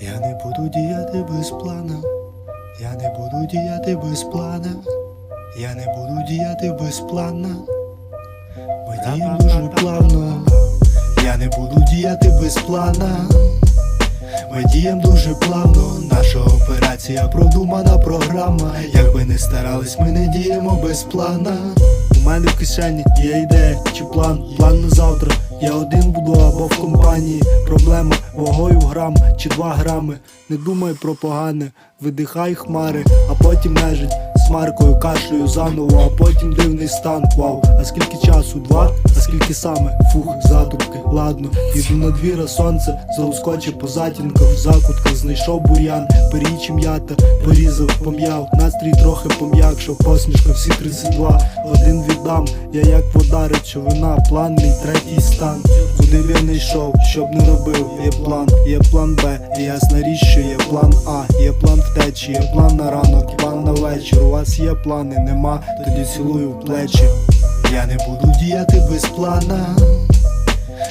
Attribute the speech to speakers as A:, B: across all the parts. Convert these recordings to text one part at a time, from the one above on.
A: Я не буду діяти без плана. Я не буду діяти без плана. Я не буду діяти без плана. Ми діємо дуже плавно. Я не буду діяти без плана. Ми діємо дуже плавно. Наша операція продумана програма. Якби не старались, ми не діємо без плана. У мене в кишені є ідея чи план, план на завтра. Я один буду або в компанії. Проблема вагою грам чи два грами. Не думай про погане, видихай хмари, а потім нежить з маркою, кашлею заново, а потім дивний стан. Вау, а скільки часу? Два? А скільки саме? Фух, затупки, ладно, іду на двір, а сонце залускоче по затінках, в закутках знайшов бур'ян, перічі м'ята, порізав, пом'яв, настрій трохи пом'якшав, посмішка всі 32, один віддам, я як вода речовина, план мій третій стан. Куди я не йшов, щоб не робив, є план, є план Б, і ясна річ, що є план А, є план втечі, є план на ранок, план на вечір. У вас є плани, нема, тоді цілую в плечі. Я не буду діяти без плана.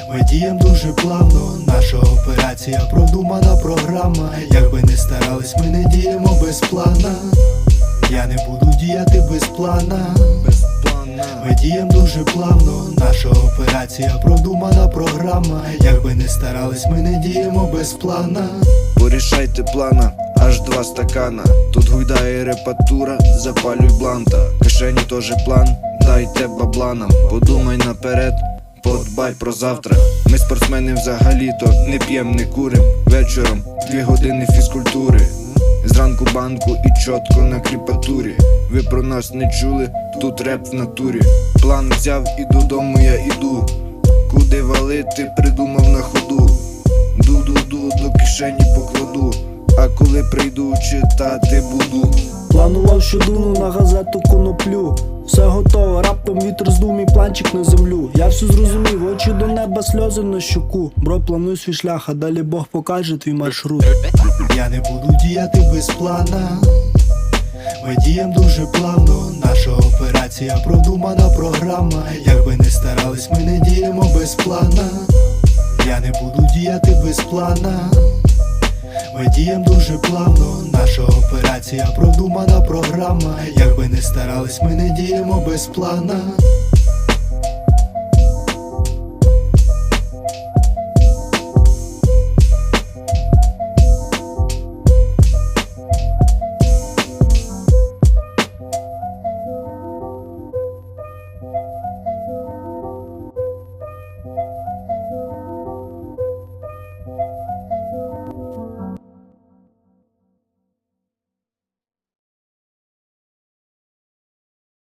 A: Ми дієм дуже плавно, наша операція продумана програма. Якби не старались, ми не діємо без плана. Я не буду діяти без плана.
B: без плана.
A: Ми дієм дуже плавно, наша операція продумана програма. Якби не старались, ми не діємо без плана.
B: Порішайте плана, аж два стакана. Тут гуйдає репатура, запалюй бланта. Кишені теж план, дайте бабланам. Подумай наперед, подбай про завтра. Ми спортсмени взагалі-то не п'єм, не курим. Вечором дві години фізкультури. Зранку банку і чотко на кріпатурі. Ви про нас не чули, тут реп в натурі. План взяв і додому я іду. Куди валити, придумав на ходу. Ду-ду-ду до кишені покладу. А коли прийду читати буду.
C: Планував, що дуну на газету коноплю. Все готово, раптом вітер здув мій планчик на землю. Я все зрозумів, очі до неба, сльози на щоку. Бро, плануй свій шлях, а далі Бог покаже твій маршрут.
A: Я не буду діяти без плана. Ми дієм дуже плавно, наша операція продумана програма. Якби не старались, ми не діємо без плана. Я не буду діяти без плана. Ми дієм дуже плавно, наша продумана програма. Якби не старались, ми не діємо без плана.